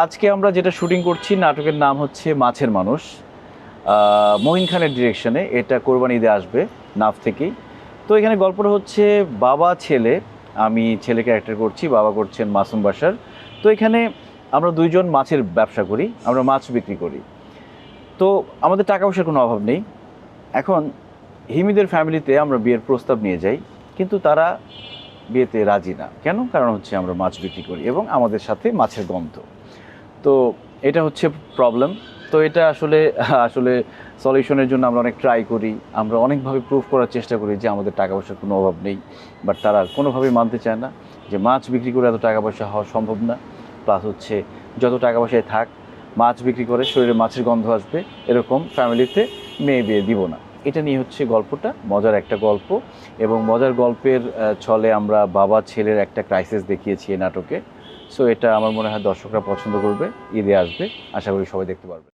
আজকে আমরা যেটা শুটিং করছি, নাটকের নাম হচ্ছে মাছের মানুষ। মহিন খানের ডিরেকশনে এটা কোরবানি ঈদে আসবে, নাফ থেকেই। তো এখানে গল্পটা হচ্ছে, বাবা, ছেলে, আমি ছেলে ক্যারেক্টার করছি, বাবা করছেন মাসুম বাসার তো এখানে আমরা দুইজন মাছের ব্যবসা করি, আমরা মাছ বিক্রি করি। তো আমাদের টাকা পয়সার কোনো অভাব নেই। এখন হিমিদের ফ্যামিলিতে আমরা বিয়ের প্রস্তাব নিয়ে যাই, কিন্তু তারা বিয়েতে রাজি না। কেন? কারণ হচ্ছে আমরা মাছ বিক্রি করি এবং আমাদের সাথে মাছের গন্ধ। তো এটা হচ্ছে প্রবলেম তো এটা আসলে আসলে সলিউশনের জন্য আমরা অনেক ট্রাই করি। আমরা অনেকভাবে প্রুভ করার চেষ্টা করি যে আমাদের টাকা পয়সার কোনো অভাব নেই। বাট তারা কোনোভাবেই মানতে চায় না যে মাছ বিক্রি করে এত টাকা পয়সা হওয়া সম্ভব না। প্লাস হচ্ছে যত টাকা পয়সায় থাক, মাছ বিক্রি করে শরীরে মাছের গন্ধ আসবে, এরকম ফ্যামিলিতে মেয়ে বিয়ে দিব না। এটা নিয়ে হচ্ছে গল্পটা, মজার একটা গল্প। এবং মজার গল্পের ছলে আমরা বাবা ছেলের একটা ক্রাইসিস দেখিয়েছি এই নাটকে। সো এটা আমার মনে হয় দর্শকরা পছন্দ করবে, ঈদে আসবে। আশা করি সবাই দেখতে পারবে।